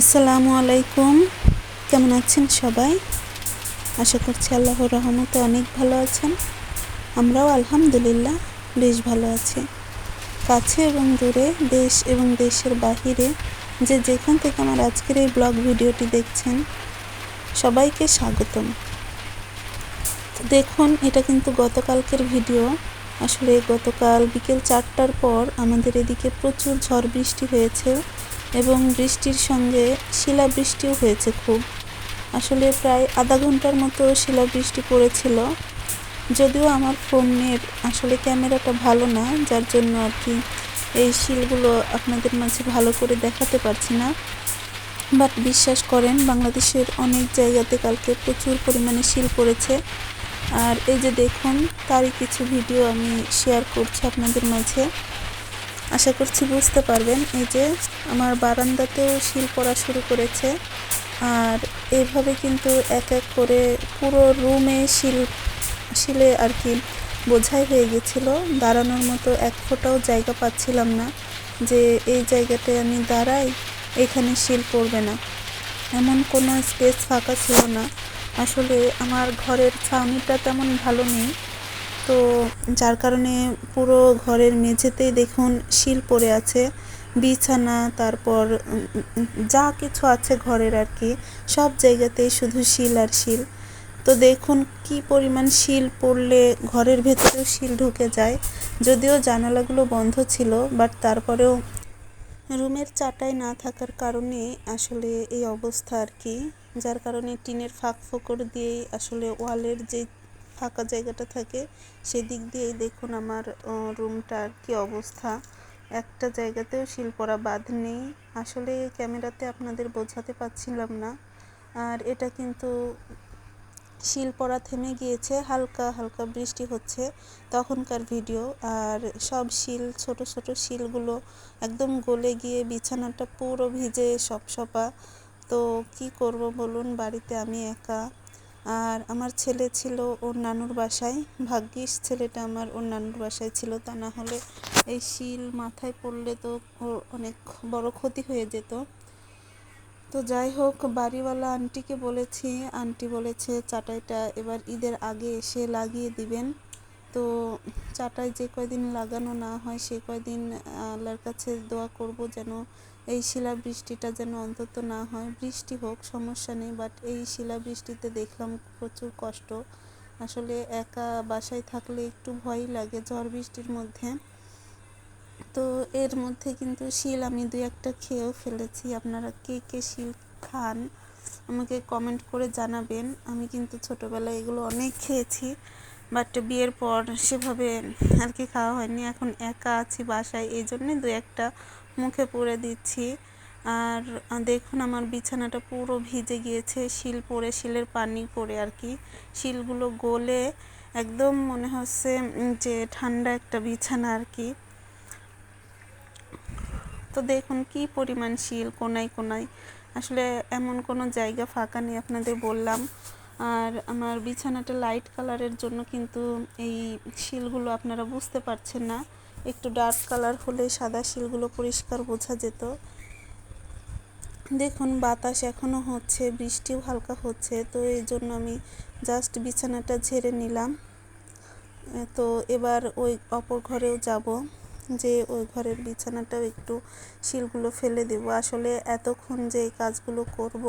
আসসালামু আলাইকুম। কেমন আছেন সবাই? আশা করছি আল্লাহর রহমতে অনেক ভালো আছেন। আমরাও আলহামদুলিল্লাহ বেশ ভালো আছি। কাছে এবং দূরে, দেশ এবং দেশের বাহিরে যে যেখান থেকে আমার আজকের এই ব্লগ ভিডিওটি দেখছেন, সবাইকে স্বাগতম। দেখুন, এটা কিন্তু গতকালকের ভিডিও। আসলে গতকাল বিকেল চারটার পর আমাদের এদিকে প্রচুর ঝড় বৃষ্টি হয়েছে। এবং বৃষ্টির সঙ্গে শিলাবৃষ্টিও হয়েছে খুব। আসলে প্রায় আধা ঘণ্টার মতো শিলাবৃষ্টি পড়েছিল। যদিও আমার ফোনের আসলে ক্যামেরাটা ভালো না, যার জন্য আর কি এই শিলগুলো আপনাদের মাঝে ভালো করে দেখাতে পারছি না। বাট বিশ্বাস করেন, বাংলাদেশের অনেক জায়গাতে কালকে প্রচুর পরিমাণে শিল পড়েছে। আর এই যে দেখুন, তারই কিছু ভিডিও আমি শেয়ার করছি আপনাদের মাঝে। আশা করছি বুঝতে পারবেন। এই যে আমার বারান্দাতেও শিল পড়া শুরু করেছে। আর এইভাবে কিন্তু এক এক করে পুরো রুমে শিল, শিলে আর কি বোঝাই হয়ে গেছিল। দাঁড়ানোর মতো এক ফোঁটাও জায়গা পাচ্ছিলাম না যে এই জায়গাতে আমি দাঁড়াই, এখানে শিল পড়বে না। এমন কোনো স্পেস ফাঁকা ছিল না। আসলে আমার ঘরের ছাউনিটা তেমন ভালো নেই। তো যার কারণে পুরো ঘরের মেঝেতেই দেখুন শিল পড়ে আছে, বিছানা, তারপর যা কিছু আছে ঘরের আর কি, সব জায়গাতেই শুধু শিল আর শিল। তো দেখুন কি পরিমাণ শিল পড়লে ঘরের ভেতরেও শিল ঢুকে যায়। যদিও জানালাগুলো বন্ধ ছিল, বাট তারপরেও রুমের চাটাই না থাকার কারণে আসলে এই অবস্থা আর কি, যার কারণে টিনের ফাঁক ফোকর দিয়েই আসলে ওয়ালের যে ফাঁকা জায়গাটা থাকে, সেদিক দিয়েই দেখুন আমার রুমটার কি অবস্থা। একটা জায়গাতেও শিলপরা বাঁধ নেই। আসলে ক্যামেরাতে আপনাদের বোঝাতে পারছিলাম না। আর এটা কিন্তু শিল শিলপরা থেমে গিয়েছে, হালকা হালকা বৃষ্টি হচ্ছে তখনকার ভিডিও। আর সব শিল, ছোট ছোট শিলগুলো একদম গলে গিয়ে বিছানাটা পুরো ভিজে সপ সপা তো কি করব বলুন, বাড়িতে আমি একা। আর আমার ছেলে ছিল ওর নানুর বাসায়। ভাগ্যিস ছেলেটা আমার ওর নানুর বাসায় ছিল, তা না হলে এই শিল মাথায় পড়লে তো ওর অনেক বড় ক্ষতি হয়ে যেত। তো যাই হোক, বাড়িওয়ালা আন্টিকে বলেছি, আন্টি বলেছে, চাটাইটা এবার ঈদের আগে এসে লাগিয়ে দিবেন। তো চাটাই যে কয়দিন লাগানো না হয়, সে কয়দিন আল্লাহর কাছে দোয়া করব যেন এই শিলা বৃষ্টিটা যেন অন্তত না হয়। বৃষ্টি হোক, সমস্যা নেই বাট এই শিলা বৃষ্টিতে দেখলাম প্রচুর কষ্ট। আসলে একা বাসায় থাকলে একটু ভয়ই লাগে ঝড় বৃষ্টির মধ্যে। তো এর মধ্যে কিন্তু শিল আমি দুই একটা খেয়েও ফেলেছি। আপনারা কে কে শিল খান আমাকে কমেন্ট করে জানাবেন। আমি কিন্তু ছোটোবেলায় এগুলো অনেক খেয়েছি। বাট বিয়ের পর সেভাবে আর কি খাওয়া হয়নি। এখন একা আছি বাসায়, এই জন্যে দু একটা মুখে পুড়ে দিচ্ছি। আর দেখুন আমার বিছানাটা পুরো ভিজে গিয়েছে, শিল পড়ে শিলের পানি পড়ে আর কি। শিলগুলো গলে একদম মনে হচ্ছে যে ঠান্ডা একটা বিছানা আর কি। তো দেখুন কি পরিমাণ শিল, কোনায় কোনায়। আসলে এমন কোনো জায়গা ফাঁকা নেই, আপনাদের বললাম। আর আমার বিছানাটা লাইট কালারের জন্য কিন্তু এই শিলগুলো আপনারা বুঝতে পারছেন না। একটু ডার্ক কালার হলে সাদা শিলগুলো পরিষ্কার বোঝা যেত। দেখুন, বাতাস এখনও হচ্ছে, বৃষ্টিও হালকা হচ্ছে, তো এই জন্য আমি জাস্ট বিছানাটা ঝেড়ে নিলাম। তো এবার ওই অপর ঘরেও যাব। যে ওই ঘরের বিছানাটাও একটু শিলগুলো ফেলে দেব। আসলে এতক্ষণ যে এই কাজগুলো করব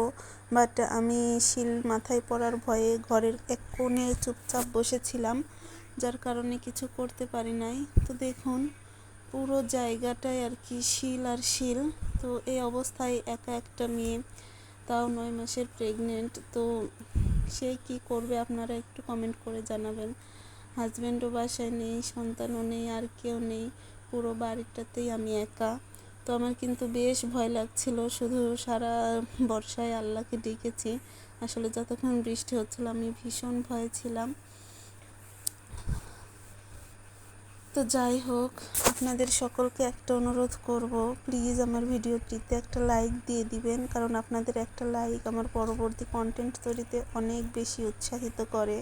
বাট আমি শিল মাথায় পড়ার ভয়ে ঘরের এক কোণে চুপচাপ বসেছিলাম, যার কারণে কিছু করতে পারি নাই। তো দেখুন, পুরো জায়গাটায় আর কি শিল আর শিল। তো এই অবস্থায় একা একটা মেয়ে, তাও নয় মাসের প্রেগনেন্ট তো সে কি করবে আপনারা একটু কমেন্ট করে জানাবেন। হাজব্যান্ডও বাসায় নেই, সন্তানও নেই, আর কেউ নেই। পুরো বাড়িটাতেই আমি একা। তো আমার কিন্তু বেশ ভয় লাগছিল, শুধু সারা বর্ষায় আল্লাহকে ডেকেছি। আসলে যতক্ষণ বৃষ্টি হচ্ছিল আমি ভীষণ ভয়ে ছিলাম। তো যাই হোক, আপনাদের সকলকে একটা অনুরোধ করব, প্লিজ আমার ভিডিওটিতে একটা লাইক দিয়ে দিবেন, কারণ আপনাদের একটা লাইক আমার পরবর্তী কন্টেন্ট তৈরিতে অনেক বেশি উৎসাহিত করে।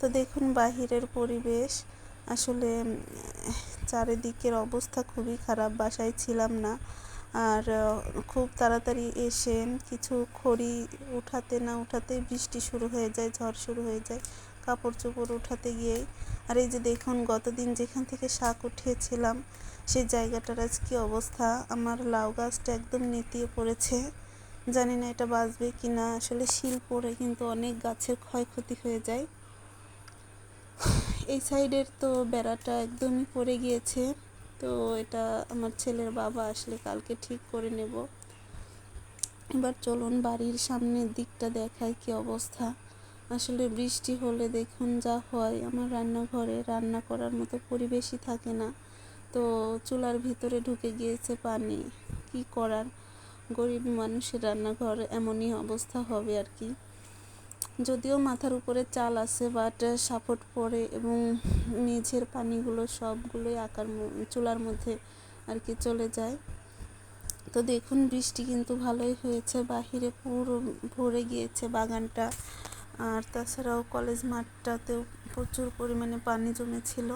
তো দেখুন বাহিরের পরিবেশ। আসলে, চারিদিকের অবস্থা খুবই খারাপ, বাসায় ছিলাম না। আর, খুব তাড়াতাড়ি এসে কিছু খড়ি উঠাতে না উঠাতে বৃষ্টি শুরু হয়ে যায়, ঝড় শুরু হয়ে যায়, কাপড় চোপড় উঠাতে গিয়েই। আর এই যে দেখুন, গতদিন যেখান থেকে শাক উঠিয়েছিলাম, সেই জায়গাটার আজ কী অবস্থা? আমার লাউ গাছটা একদম নেতিয়ে পড়েছে। জানি না এটা বাঁচবে কি না আসলে শিল পড়ে কিন্তু অনেক গাছের ক্ষয়ক্ষতি হয়ে যায়। এই সাইডের তো বেড়াটা একদমই পড়ে গিয়েছে। তো এটা আমার ছেলের বাবা আসলে কালকে ঠিক করে নেব। এবার চলুন বাড়ির সামনের দিকটা দেখায় কি অবস্থা। আসলে বৃষ্টি হলে দেখুন যা হয়, আমার রান্নাঘরে রান্না করার মতো পরিবেশই থাকে না। তো চুলার ভিতরে ঢুকে গিয়েছে পানি। কি করার? গরিব মানুষের রান্নাঘর এমনই অবস্থা হবে আর কি। যদিও মাথার উপরে চাল আছে বাট সাপোর্ট পড়ে এবং মেঝের পানিগুলো সবগুলোই আকার চুলার মধ্যে আর কি চলে যায়। তো দেখুন, বৃষ্টি কিন্তু ভালোই হয়েছে, বাহিরে পুরো ভরে গিয়েছে বাগানটা। আর তাছাড়াও কলেজ মাঠটাতেও প্রচুর পরিমাণে পানি জমেছিল।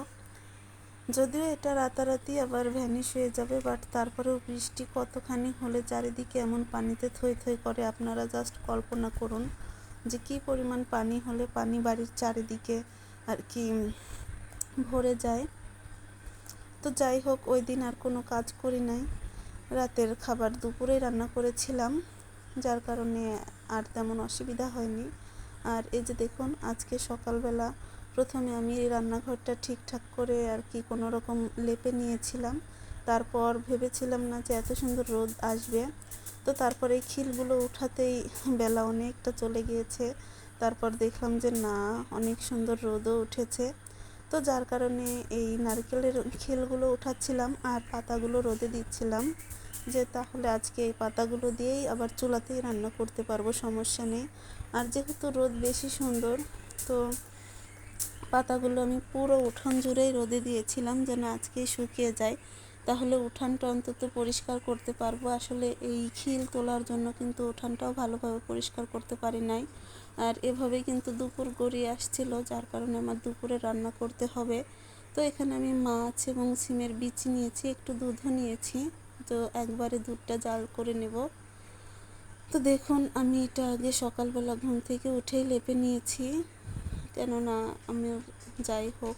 যদিও এটা রাতারাতি আবার ভ্যানিশ হয়ে যাবে বাট তারপরেও বৃষ্টি কতখানি হলে চারিদিকে এমন পানিতে থই থই করে, আপনারা জাস্ট কল্পনা করুন। যে কী পরিমাণ পানি হলে পানি বাড়ির চারিদিকে আর কি ভরে যায়। তো যাই হোক, ওই দিন আর কোনো কাজ করি নাই। রাতের খাবার দুপুরেই রান্না করেছিলাম, যার কারণে আর তেমন অসুবিধা হয়নি। আর এই যে দেখুন, আজকে সকালবেলা প্রথমে আমি রান্নাঘরটা ঠিকঠাক করে আর কি কোনো রকম লেপে নিয়েছিলাম। তারপর ভেবেছিলাম না যে এত সুন্দর রোদ আসবে। তো তারপরে এই খিলগুলো উঠাতেই বেলা অনেকটা চলে গিয়েছে। তারপর দেখলাম যে না, অনেক সুন্দর রোদও উঠেছে। তো যার কারণে এই নারকেলের খিলগুলো উঠাচ্ছিলাম আর পাতাগুলো রোদে দিচ্ছিলাম যে তাহলে আজকে এই পাতাগুলো দিয়েই আবার চুলাতেই রান্না করতে পারব, সমস্যা নেই। আর যেহেতু রোদ বেশি সুন্দর, তো পাতাগুলো আমি পুরো উঠোন জুড়েই রোদে দিয়েছিলাম যেন আজকেই শুকিয়ে যায়। তাহলে উঠানটা অন্তত পরিষ্কার করতে পারব। আসলে এই খিল তোলার জন্য কিন্তু উঠানটাও ভালোভাবে পরিষ্কার করতে পারি নাই। আর এভাবেই কিন্তু দুপুর গড়িয়ে আসছিল, যার কারণে আমার দুপুরে রান্না করতে হবে। তো এখানে আমি মাছ এবং সিমের বীজ নিয়েছি, একটু দুধও নিয়েছি। তো একবারে দুধটা জাল করে নেব। তো দেখুন, আমি এটা আগে সকালবেলা ঘুম থেকে উঠেই লেপে নিয়েছি। কেননা আমি যাই হোক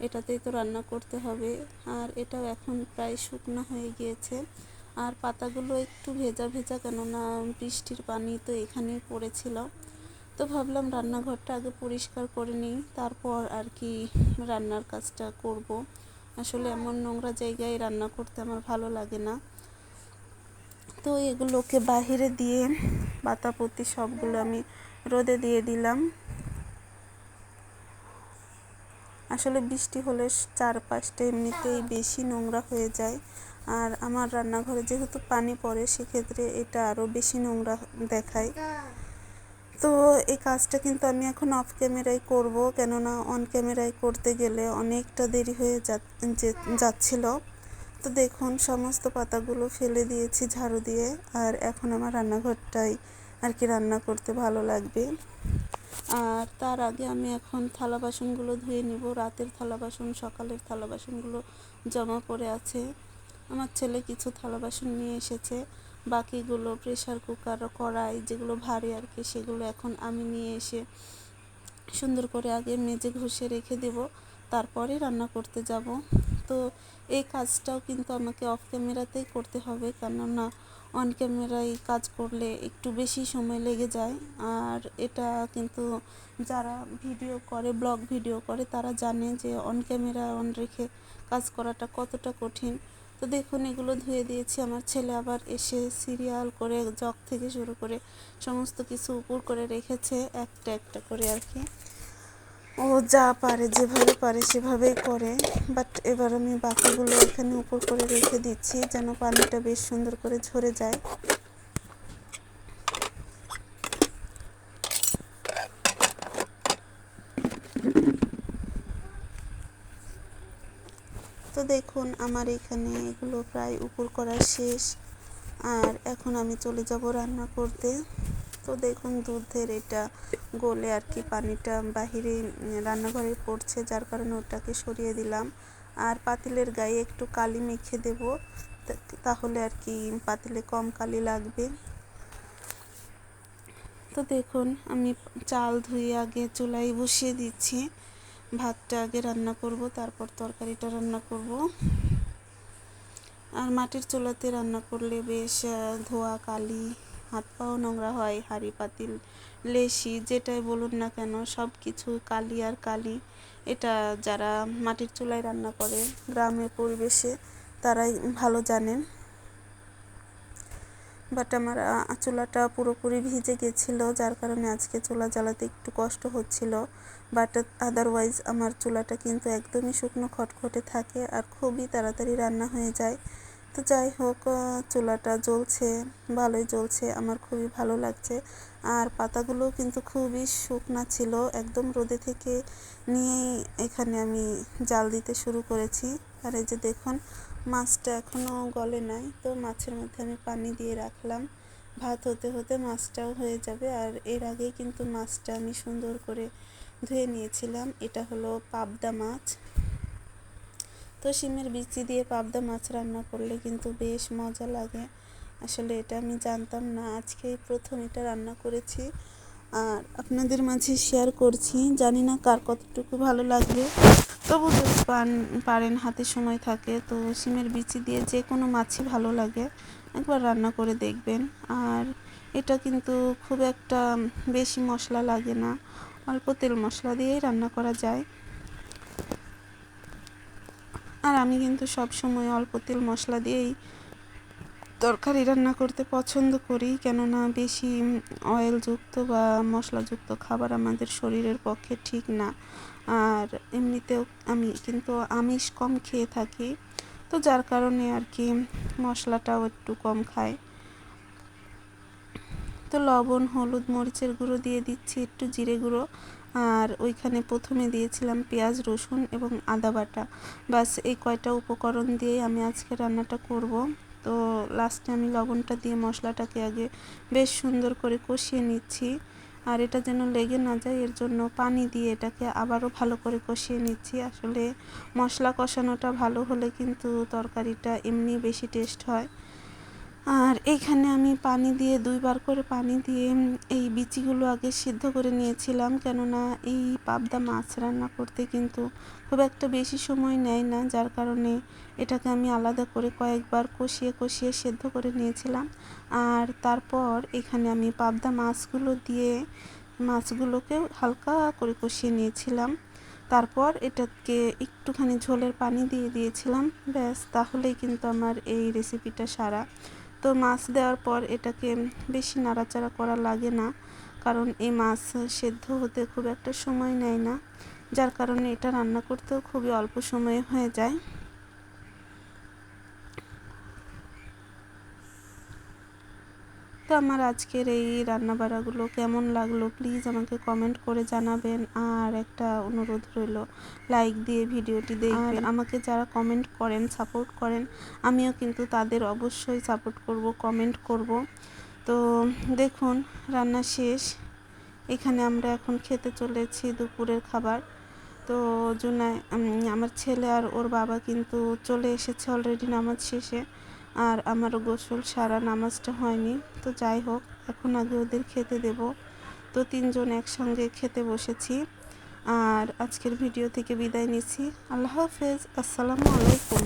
এটাতেই তো রান্না করতে হবে। আর এটাও এখন প্রায় শুকনো হয়ে গিয়েছে। আর পাতাগুলো একটু ভেজা ভেজা কেননা বৃষ্টির পানি তো এখানেই পড়েছিল। তো ভাবলাম রান্নাঘরটা আগে পরিষ্কার করে নিই, তারপর আর কি রান্নার কাজটা করব। আসলে এমন নোংরা জায়গায় রান্না করতে আমার ভালো লাগে না। তো এগুলোকে বাহিরে দিয়ে পাতাপতি সবগুলো আমি রোদে দিয়ে দিলাম। আসলে বৃষ্টি হলে চারপাশটা এমনিতেই বেশি নোংরা হয়ে যায়। আর আমার রান্নাঘরে যেহেতু পানি পড়ে, সেক্ষেত্রে এটা আরও বেশি নোংরা দেখায়। তো এই কাজটা কিন্তু আমি এখন অফ ক্যামেরায় করব। কেননা অন ক্যামেরায় করতে গেলে অনেকটা দেরি হয়ে যাচ্ছিল। তো দেখুন, সমস্ত পাতাগুলো ফেলে দিয়েছি ঝাড়ু দিয়ে। আর এখন আমার রান্নাঘরটাই আর কি রান্না করতে ভালো লাগবে। আর তার আগে আমি এখন থালা বাসনগুলো ধুয়ে নিব। রাতের থালা বাসন, সকালের থালা বাসনগুলো জমা পড়ে আছে। আমার ছেলে কিছু থালা বাসন নিয়ে এসেছে। বাকিগুলো প্রেসার কুকার কড়াই যেগুলো ভারী আর কি, সেগুলো এখন আমি নিয়ে এসে সুন্দর করে আগে মেজে ঘষে রেখে দেব। তারপরে রান্না করতে যাব। তো এই কাজটাও কিন্তু আমাকে অফ ক্যামেরাতেই করতে হবে। কেননা অন ক্যামেরায় কাজ করলে একটু বেশি সময় লেগে যায়। আর এটা কিন্তু যারা ভিডিও করে ব্লগ ভিডিও করে, তারা জানে যে অন ক্যামেরা অন রেখে কাজ করাটা কতটা কঠিন। তো দেখুন, এগুলো ধুয়ে দিয়েছি। আমার ছেলে আবার এসে সিরিয়াল করে, জগ থেকে শুরু করে সমস্ত কিছু উপর করে রেখেছে, একটা একটা করে আর কি। ও যা পারে, যেভাবে পারে সেভাবেই করে। বাট এবার আমি বাকিগুলো এখানে উপর করে রেখে দিচ্ছি, যেন পানিটা বেশ সুন্দর করে ঝরে যায়। তো দেখুন, আমার এখানে এগুলো প্রায় উপর করা শেষ। আর এখন আমি চলে যাব রান্না করতে। তো দেখুন, দুধের এটা গলে আর কি পানিটা বাহিরে রান্নাঘরে পড়ছে, যার কারণে ওটাকে সরিয়ে দিলাম। আর পাতিলের গায়ে একটু কালি মেখে দেব তাহলে আর কি পাতিলে কম কালি লাগবে। তো দেখুন, আমি চাল ধুয়ে আগে চুলায় বসিয়ে দিচ্ছি। ভাতটা আগে রান্না করব, তারপর তরকারিটা রান্না করব। আর মাটির চুলাতে রান্না করলে বেশ ধোয়া কালি হাত পাও নোংরা হয়, হাঁড়ি পাতিল লেশি যেটাই বলুন না কেন সব কিছু কালি আর কালি। এটা যারা মাটির চুলায় রান্না করে, গ্রামের পরিবেশে, তারাই ভালো জানেন। বাট আমার চুলাটা পুরোপুরি ভিজে গেছিল, যার কারণে আজকে চুলা জ্বালাতে একটু কষ্ট হচ্ছিল। বাট আদারওয়াইজ আমার চুলাটা কিন্তু একদমই শুকনো খটখটে থাকে আর খুবই তাড়াতাড়ি রান্না হয়ে যায়। তো যাই হোক চুলাটা জ্বলছে, ভালোই জ্বলছে, আমার খুবই ভালো লাগছে। আর পাতাগুলো কিন্তু খুবই শুকনা ছিল, একদম রোদে থেকে নিয়েই এখানে আমি জাল দিতে শুরু করেছি। আর এই যে দেখুন, মাছটা এখনও গলে নাই, তো মাছের মধ্যে আমি পানি দিয়ে রাখলাম। ভাত হতে হতে মাছটাও হয়ে যাবে, আর এর আগেই কিন্তু মাছটা আমি সুন্দর করে ধুয়ে নিয়েছিলাম। এটা হলো পাবদা মাছ। তো শিমের বিচি দিয়ে পাবদা মাছ রান্না করলে কিন্তু বেশ মজা লাগে। আসলে এটা আমি জানতাম না। আজকেই প্রথম এটা রান্না করেছি। আর আপনাদের মাঝে শেয়ার করছি। জানি না কার কতটুকু ভালো লাগবে। তবু যদি পান, পারেন, হাতে সময় থাকে, তো শিমের বিচি দিয়ে যে কোনো মাছই ভালো লাগে। একবার রান্না করে দেখবেন। আর এটা কিন্তু খুব একটা বেশি মশলা লাগে না। অল্প তেল মশলা দিয়েই রান্না করা যায়। আর আমি কিন্তু সব সময় অল্প তেল মশলা দিয়েই তরকারি রান্না করতে পছন্দ করি। কেননা বেশি অয়েলযুক্ত বা মশলাযুক্ত খাবার আমাদের শরীরের পক্ষে ঠিক না। আর এমনিতেও আমি কিন্তু আমিষ কম খেয়ে থাকি। তো যার কারণে আর কি মশলাটাও একটু কম খায় তো লবণ, হলুদ, মরিচের গুঁড়ো দিয়ে দিচ্ছি একটু জিরে গুঁড়ো। আর ওইখানে প্রথমে দিয়েছিলাম পেঁয়াজ, রসুন এবং আদা বাটা। বাস এই কয়টা উপকরণ দিয়েই আমি আজকে রান্নাটা করব। তো লাস্টে আমি লবণটা দিয়ে মশলাটাকে আগে বেশ সুন্দর করে কষিয়ে নিচ্ছি। আর এটা যেন লেগে না যায়, এর জন্য পানি দিয়ে এটাকে আবারও ভালো করে কষিয়ে নিচ্ছি। আসলে মশলা কষানোটা ভালো হলে কিন্তু তরকারিটা এমনি বেশি টেস্ট হয়। আর এইখানে আমি পানি দিয়ে দুইবার করে পানি দিয়ে এই বিচিগুলো আগে সিদ্ধ করে নিয়েছিলাম। কেননা এই পাবদা মাছ রান্না করতে কিন্তু খুব একটা বেশি সময় নেয় না। যার কারণে এটাকে আমি আলাদা করে কয়েকবার কষিয়ে কষিয়ে সেদ্ধ করে নিয়েছিলাম। আর তারপর এখানে আমি পাবদা মাছগুলো দিয়ে মাছগুলোকে হালকা করে কষিয়ে নিয়েছিলাম। তারপর এটাকে একটুখানি ঝোলের পানি দিয়ে দিয়েছিলাম। ব্যাস, তাহলেই কিন্তু আমার এই রেসিপিটা সারা। তো মাছ দেওয়ার পর এটাকে বেশি নাড়াচাড়া করা লাগে না। কারণ এই মাছ সেদ্ধ হতে খুব একটা সময় নেয় না। যার কারণে এটা রান্না করতেও খুবই অল্প সময়ে হয়ে যায়। আমার আজকের এই রান্নাবাড়াগুলো কেমন লাগল প্লিজ আমাকে কমেন্ট করে জানাবেন। আর একটা অনুরোধ রইল লাইক দিয়ে ভিডিওটি দেখবেন। আমাকে যারা কমেন্ট করেন সাপোর্ট করেন আমিও কিন্তু তাদের অবশ্যই সাপোর্ট করব কমেন্ট করব। তো দেখুন রান্না শেষ। এখানে আমরা এখন খেতে চলেছি দুপুরের খাবার। তো জুনাই আমার ছেলে আর ওর বাবা কিন্তু চলে এসেছে অলরেডি নামাজ শেষে। আর আমারও গোসল সারা নামাজটা হয়নি। তো যাই হোক, এখন আগে ওদের খেতে দেব। তো তিনজন একসঙ্গে খেতে বসেছি। আর আজকের ভিডিও থেকে বিদায় নিচ্ছি। আল্লাহ হাফেজ। আসসালামু আলাইকুম।